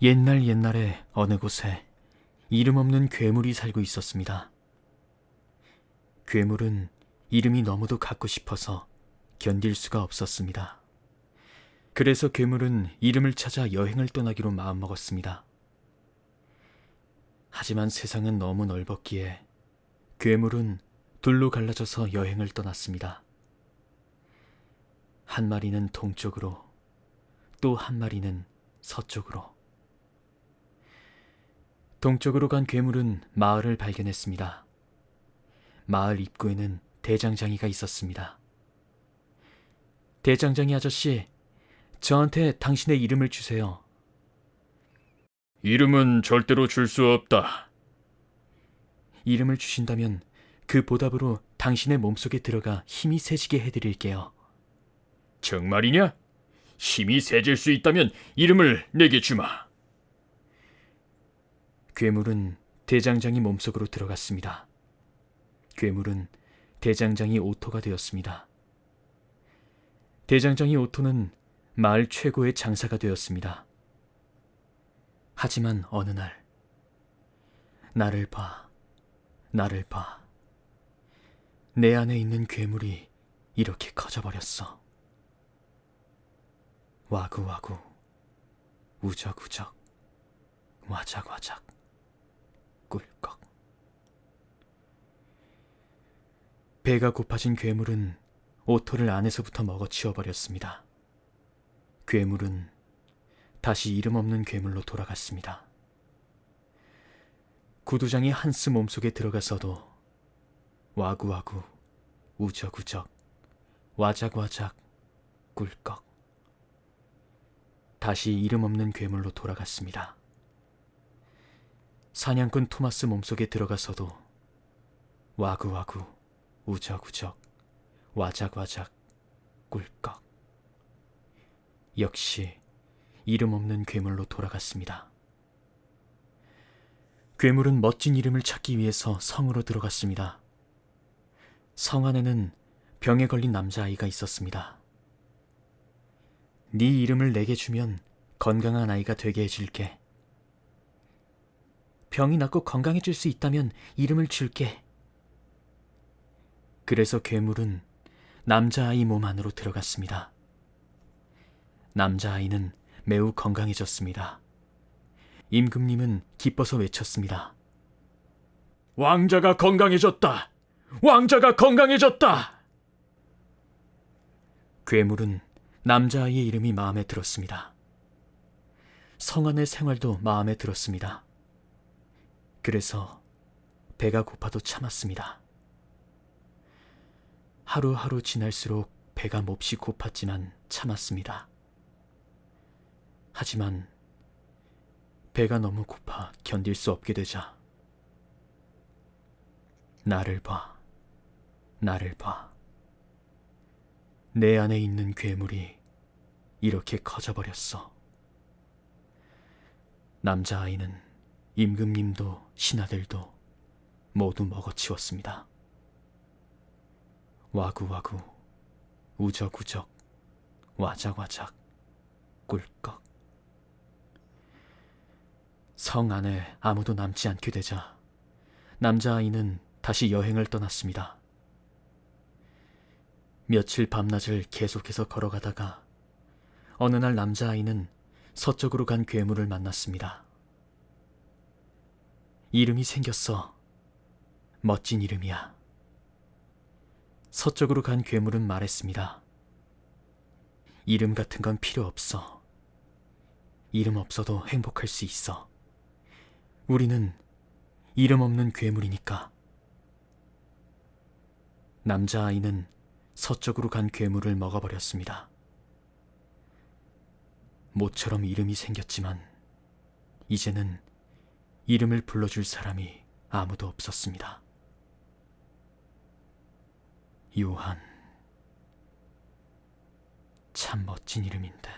옛날 옛날에 어느 곳에 이름 없는 괴물이 살고 있었습니다. 괴물은 이름이 너무도 갖고 싶어서 견딜 수가 없었습니다. 그래서 괴물은 이름을 찾아 여행을 떠나기로 마음먹었습니다. 하지만 세상은 너무 넓었기에 괴물은 둘로 갈라져서 여행을 떠났습니다. 한 마리는 동쪽으로, 또 한 마리는 서쪽으로. 동쪽으로 간 괴물은 마을을 발견했습니다. 마을 입구에는 대장장이가 있었습니다. 대장장이 아저씨, 저한테 당신의 이름을 주세요. 이름은 절대로 줄 수 없다. 이름을 주신다면 그 보답으로 당신의 몸속에 들어가 힘이 세지게 해드릴게요. 정말이냐? 힘이 세질 수 있다면 이름을 내게 주마. 괴물은 대장장이 몸속으로 들어갔습니다. 괴물은 대장장이 오토가 되었습니다. 대장장이 오토는 마을 최고의 장사가 되었습니다. 하지만 어느 날, 나를 봐, 나를 봐. 내 안에 있는 괴물이 이렇게 커져버렸어. 와구와구, 우적우적, 와작와작, 꿀꺽. 배가 고파진 괴물은 오토를 안에서부터 먹어치워 버렸습니다. 괴물은 다시 이름 없는 괴물로 돌아갔습니다. 구두장이 한스 몸속에 들어가서도 와구와구, 우적우적, 와작와작, 꿀꺽. 다시 이름 없는 괴물로 돌아갔습니다. 사냥꾼 토마스 몸속에 들어가서도 와구와구, 우적우적, 와작와작, 꿀꺽. 역시 이름 없는 괴물로 돌아갔습니다. 괴물은 멋진 이름을 찾기 위해서 성으로 들어갔습니다. 성 안에는 병에 걸린 남자아이가 있었습니다. 네 이름을 내게 주면 건강한 아이가 되게 해줄게. 병이 낫고 건강해질 수 있다면 이름을 줄게. 그래서 괴물은 남자아이 몸 안으로 들어갔습니다. 남자아이는 매우 건강해졌습니다. 임금님은 기뻐서 외쳤습니다. 왕자가 건강해졌다. 왕자가 건강해졌다. 괴물은 남자아이의 이름이 마음에 들었습니다. 성안의 생활도 마음에 들었습니다. 그래서 배가 고파도 참았습니다. 하루하루 지날수록 배가 몹시 고팠지만 참았습니다. 하지만 배가 너무 고파 견딜 수 없게 되자 나를 봐, 나를 봐. 내 안에 있는 괴물이 이렇게 커져버렸어. 남자아이는 임금님도 신하들도 모두 먹어치웠습니다. 와구와구, 우적우적, 와작와작, 꿀꺽. 성 안에 아무도 남지 않게 되자 남자아이는 다시 여행을 떠났습니다. 며칠 밤낮을 계속해서 걸어가다가 어느 날 남자아이는 서쪽으로 간 괴물을 만났습니다. 이름이 생겼어. 멋진 이름이야. 서쪽으로 간 괴물은 말했습니다. 이름 같은 건 필요 없어. 이름 없어도 행복할 수 있어. 우리는 이름 없는 괴물이니까. 남자아이는 서쪽으로 간 괴물을 먹어버렸습니다. 모처럼 이름이 생겼지만, 이제는 이름을 불러줄 사람이 아무도 없었습니다. 요한. 참 멋진 이름인데.